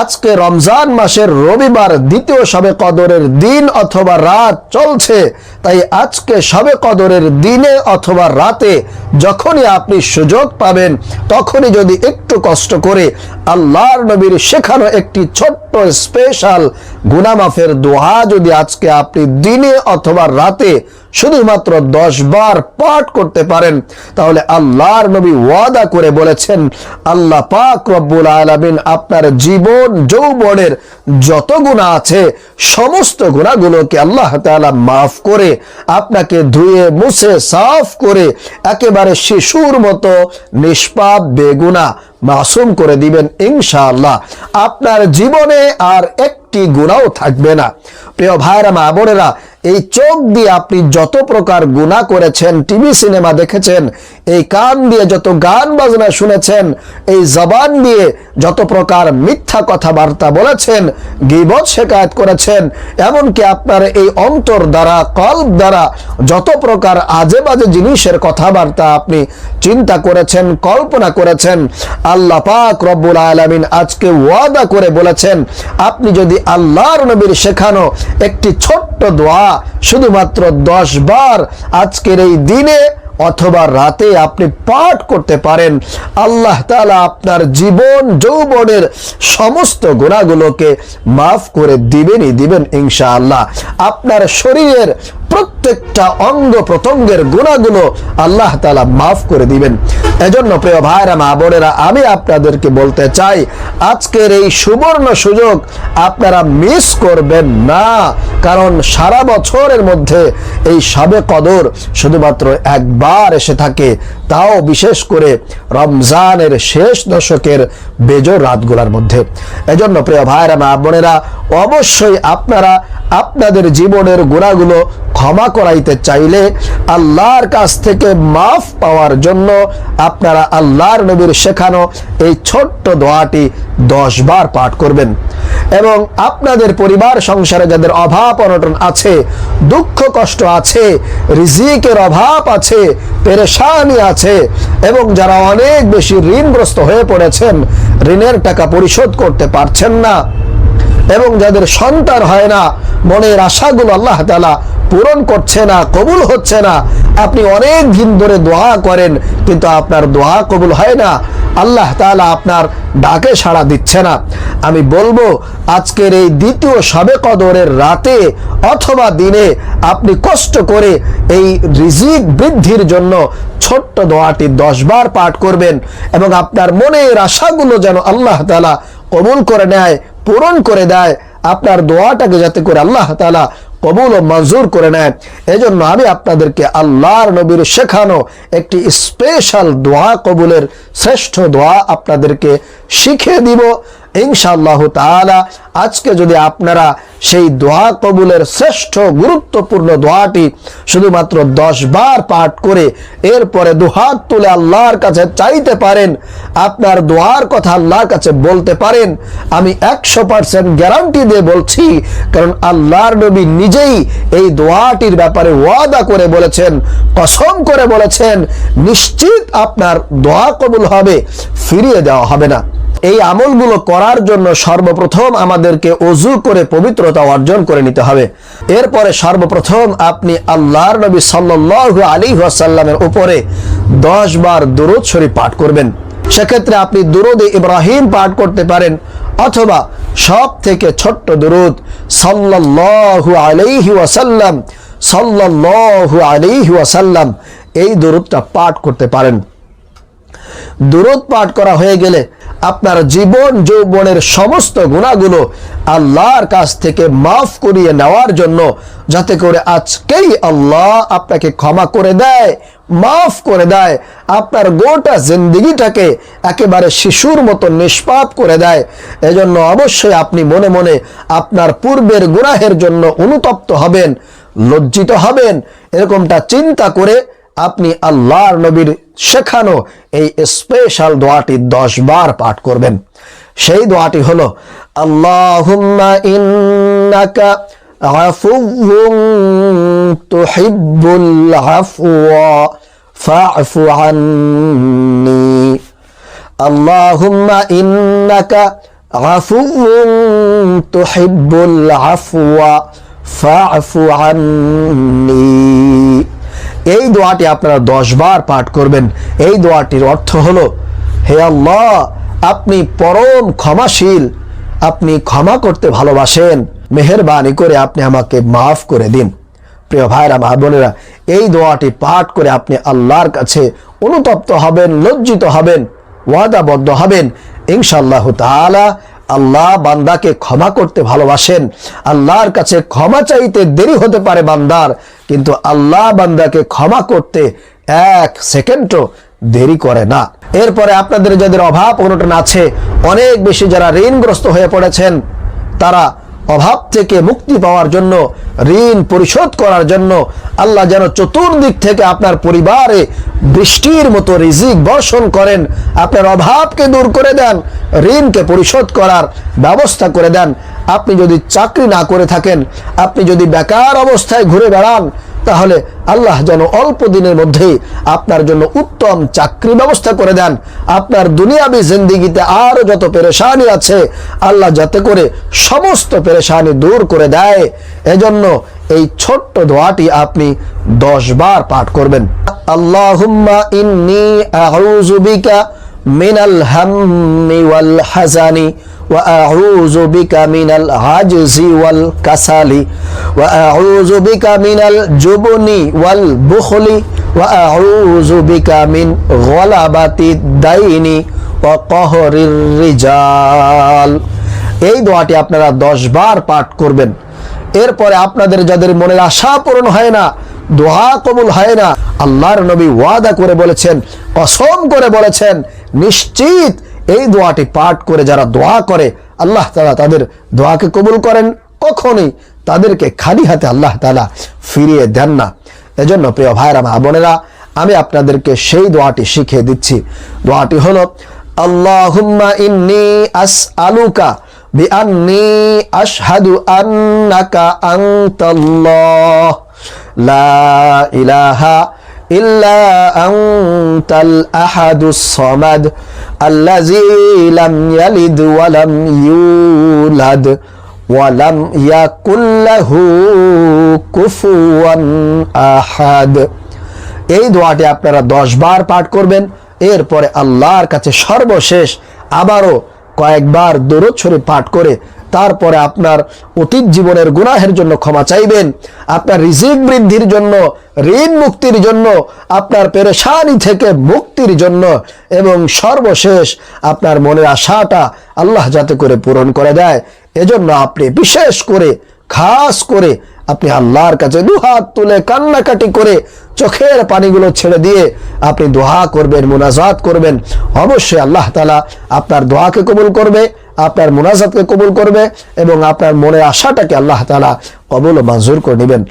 আজকে রমজান মাসের রবিবার দ্বিতীয় সবে কদরের দিন অথবা রাত চলছে। তাই আজকে সবে কদরের দিনে অথবা রাতে যখনই আপনি সুযোগ পাবেন, তখনই যদি একটু কষ্ট করে আল্লাহর নবীর শেখানো একটি ছোট্ট স্পেশাল গুনামাফের দোহা যদি আজকে আপনি দিনে অথবা রাতে শুধুমাত্র দশ বার পাঠ করতে পারেন, তাহলে আল্লাহর নবী ওয়াদা করে বলেছেন, আল্লাহ পাক রব্বুল আলামিন আপনার জীবন, যৌবনের যত গুণা আছে, সমস্ত গুণাগুলোকে আল্লাহ তাআলা মাফ করে, আপনাকে ধুয়ে, মুছে, সাফ করে, একেবারে শিশুর মতো নিষ্পাপ বেগুনা মাসুম করে দিবেন ইনশাআল্লাহ। আপনার জীবনে আর একটি গুণাও থাকবে না। প্রিয় ভাইরা মা বোনেরা, এই চোখ দিয়ে আপনি যত প্রকার গুণা করেছেন, টিভি, সিনেমা দেখেছেন, এই কান দিয়ে যত গান বাজনা শুনেছেন, এই জবান দিয়ে যত প্রকার মিথ্যা কথাবার্তা বলেছেন, গিবত শেখায়ত করেছেন, এমনকি আপনার এই অন্তর দ্বারা, কল্প দ্বারা যত প্রকার আজে বাজে জিনিসের কথাবার্তা আপনি চিন্তা করেছেন, কল্পনা করেছেন, আল্লাহ পাক রব্বুল আলামিন আজকে ওয়াদা করে বলেছেন, আপনি যদি আল্লাহর নবীর শেখানো একটি ছোট্ট দোয়া। শুধুমাত্র দশ বার আজকের এই দিনে অথবা রাতে আপনি পাঠ করতে পারেন। আল্লাহ তালা আপনার জীবন, যৌবনের সমস্ত গোড়াগুলোকে মাফ করে দিবেনই দিবেন ইনশাআল্লাহ। আপনার শরীরের প্রত্যেকটা অঙ্গ প্রত্যঙ্গের গুণাগুলো আল্লাহ তালা মাফ করে দিবেন। এজন্য প্রিয় ভাইরা, মা বোনেরা, আমি আপনাদেরকে বলতে চাই, আজকের এই সুবর্ণ সুযোগ আপনারা মিস করবেন না, কারণ সারা বছরের মধ্যে এই সাবে কদর শুধুমাত্র একবার এসে থাকে। তাও বিশেষ করে রমজানের শেষ দশকের বেজোর রাতগুলার মধ্যে। এজন্য প্রিয় ভাইরা মা বোনেরা, অবশ্যই আপনারা আপনাদের জীবনের গোড়াগুলো ক্ষমা করাইতে চাইলে আল্লাহর কাছ থেকে মাফ পাওয়ার জন্য আপনারা আল্লাহর নবীর শেখানো এই ছোট্ট দোয়াটি দশ বার পাঠ করবেন। এবং আপনাদের পরিবার সংসারে যাদের অভাব অনটন আছে, দুঃখ কষ্ট আছে, রিজিকের অভাব আছে, পেরেশানি আছে, এবং যারা অনেক বেশি ঋণগ্রস্ত হয়ে পড়েছেন, ঋণের টাকা পরিশোধ করতে পারছেন না, এবং যাদের সন্তান হয় না, মনের আশাগুলো আল্লাহ তালা পূরণ করছে না, কবুল হচ্ছে না, আপনি অনেক দিন ধরে দোয়া করেন, কিন্তু আপনার দোয়া কবুল হয় না। আল্লাহ তাআলা আপনার ডাকে সাড়া দিচ্ছে না। আমি বলব, আজকের এই দ্বিতীয় সবে কদরের রাতে অথবা দিনে আপনি কষ্ট করে এই রিজিক বৃদ্ধির জন্য ছোট্ট দোয়াটি দশবার পাঠ করবেন এবং আপনার মনের আশাগুলো যেন আল্লাহ তালা কবুল করে নেয়, পূরণ করে দেয়। আপনার দোয়াটাকে যাতে করে আল্লাহ তাআলা কবুল ও মঞ্জুর করে নেয়। এজন্য আমি আপনাদেরকে আল্লাহর নবীর শেখানো একটি স্পেশাল দোয়া কবুলের শ্রেষ্ঠ দোয়া আপনাদেরকে শিখে দিব। ইনশাআল্লাহ তাআলা, আজকে যদি আপনারা সেই দোয়া কবুলের শ্রেষ্ঠ গুরুত্বপূর্ণ দোয়াটি শুধুমাত্র দশ বার পাঠ করে এরপরে দুহাত তুলে আল্লাহর কাছে চাইতে পারেন, আপনার দোয়ার কথা আল্লাহর কাছে বলতে পারেন, আমি একশো পার্সেন্ট গ্যারান্টি দিয়ে বলছি, কারণ আল্লাহর নবী নিজেই এই দোয়াটির ব্যাপারে ওয়াদা করে বলেছেন, কসম করে বলেছেন, নিশ্চিত আপনার দোয়া কবুল হবে, ফিরিয়ে দেওয়া হবে না। এই আমলগুলো করার জন্য সর্বপ্রথম আমাদেরকে অজু করে পবিত্রতা অর্জন করে নিতে হবে। এরপরে সর্বপ্রথম আপনি আল্লাহর নবী সাল্লাল্লাহু আলাইহি ওয়াসাল্লামের উপরে দশ বার দুরুদ শরীফ পাঠ করবেন। সেক্ষেত্রে আপনি দুরুদে ইব্রাহিম পাঠ করতে পারেন অথবা সব থেকে ছোট্ট দুরুদ, সাল্লাল্লাহু আলাইহি ওয়াসাল্লাম, সাল্লাল্লাহু আলাইহি ওয়াসাল্লাম, এই দুরুদটা পাঠ করতে পারেন। দুরুদ পাঠ করা হয়ে গেলে আপনার জীবন, যৌবনের সমস্ত গুণাগুলো আল্লাহর কাছ থেকে মাফ করিয়ে নেওয়ার জন্য, যাতে করে আজকেই আল্লাহ আপনাকে ক্ষমা করে দেয়, মাফ করে দেয়, আপনার গোটা জিন্দিগিটাকে একেবারে শিশুর মতো নিষ্পাপ করে দেয়। এজন্য অবশ্যই আপনি মনে মনে আপনার পূর্বের গুনাহের জন্য অনুতপ্ত হবেন, লজ্জিত হবেন, এরকমটা চিন্তা করে আপনি আল্লাহর নবীর শেখানো এই স্পেশাল দোয়াটি দশ বার পাঠ করবেন। সেই দোয়াটি হলো, আল্লাহুম্মা ইন্নাকা আফুউন তুহিব্বুল আফওয়া, ফা'ফু আন্নি। আল্লাহুম্মা ফাআফু এই দোয়াটি আপনারা দশ বার পাঠ করবেন। এই দোয়াটির অর্থ হলো, হে আল্লাহ, আপনি পরম ক্ষমাশীল, আপনি ক্ষমা করতে ভালোবাসেন, মেহেরবানি করে আপনি আমাকে মাফ করে দিন। প্রিয় ভাইরা, মা বোনেরা, এই দোয়াটি পাঠ করে আপনি আল্লাহর কাছে অনুতপ্ত হবেন, লজ্জিত হবেন, ওয়াদাবদ্ধ হবেন। ইনশাল্লাহ তাআলা আল্লাহ বান্দাকে ক্ষমা করতে ভালোবাসেন। আল্লাহর কাছে ক্ষমা চাইতে দেরি হতে পারে বান্দার। কিন্তু আল্লাহ বান্দাকে ক্ষমা করতে এক সেকেন্ডও দেরি করে না। এরপরে আপনাদের যাদের অভাব অনটন আছে, অনেক বেশি যারা ঋণগ্রস্ত হয়ে পড়েছেন, তারা অভাব থেকে মুক্তি পাওয়ার জন্য, ঋণ পরিশোধ করার জন্য আল্লাহ যেন চতুর্দিক থেকে আপনার পরিবারে বৃষ্টির মতো রিজিক বর্ষণ করেন, আপনার অভাবকে দূর করে দেন, ঋণকে পরিশোধ করার ব্যবস্থা করে দেন। আপনি যদি চাকরি না করে থাকেন, আপনি যদি বেকার অবস্থায় ঘুরে বেড়ান তাহলে আল্লাহ যেন অল্প দিনের মধ্যেই আপনার জন্য উত্তম চাকরি ব্যবস্থা করে দেন। আপনার দুনিয়াবি জিন্দিগিতে আরও যত পেরেশানি আছে, আল্লাহ যাতে করে সমস্ত পেরেশানি দূর করে দেয়। এজন্য এই ছোট্ট দোয়াটি আপনি দশ বার পাঠ করবেন। আল্লাহ ইন্নি আউযু বিকা মিনাল হাম্মি ওয়াল হাজানি وأعوذ بك من العجز والكسل وأعوذ بك من الجبن والبخل وأعوذ بك من غلبة الدين وقهر الرجال এই দোয়াটি আপনারা দশ বার পাঠ করবেন এরপরে আপনাদের যাদের মনের আশা পূরণ হয় না দোয়া কবুল হয় না আল্লাহর নবী ওয়াদা করে বলেছেন কসম করে বলেছেন নিশ্চিত এই দোয়াটি পাঠ করে যারা দোয়া করে, আল্লাহ তালা তাদের দোয়াকে কবুল করেন। কখনই তাদেরকে খালি হাতে আল্লাহ তালা ফিরিয়ে দেন না। এজন্য প্রিয় ভাইরা মা বোনেরা, আমি আপনাদেরকে সেই দোয়াটি শিখিয়ে দিচ্ছি। দোয়াটি হলো, আল্লাহুম্মা ইন্নি আস আলুকা বিআন্নি আশহাদু আন্নাকা আনতাল্লাহ। লা ইলাহা إلا أنت الأحد الصمد الذي لم يلد ولم يولد ولم يكن له كفوا أحد এই দোয়াটি আপনারা দশ বার পাঠ করবেন এরপরে আল্লাহর কাছে সর্বশেষ আবারও কয়েকবার দরুদ শরীফ পাঠ করে তারপরে আপনার অতীত জীবনের গুনাহের জন্য ক্ষমা চাইবেন, আপনার রিজিক বৃদ্ধির জন্য, ঋণ মুক্তির জন্য, আপনার পেরেশানি থেকে মুক্তির জন্য এবং সর্বশেষ আপনার মনের আশাটা আল্লাহ যাতে করে পূরণ করে দেয়। এজন্য আপনি বিশেষ করে, খাস করে আপনি আল্লাহর কাছে দুহাত তুলে কান্নাকাটি করে চোখের পানিগুলো ছেড়ে দিয়ে আপনি দোহা করবেন, মোনাজাত করবেন। অবশ্যই আল্লাহ তালা আপনার দোয়াকে কবুল করবে। আপনার মোনাজাতকে কবুল করবে এবং আপনার মনের আশাটাকে আল্লাহ তালা কবুল ও মঞ্জুর করে নেবেন।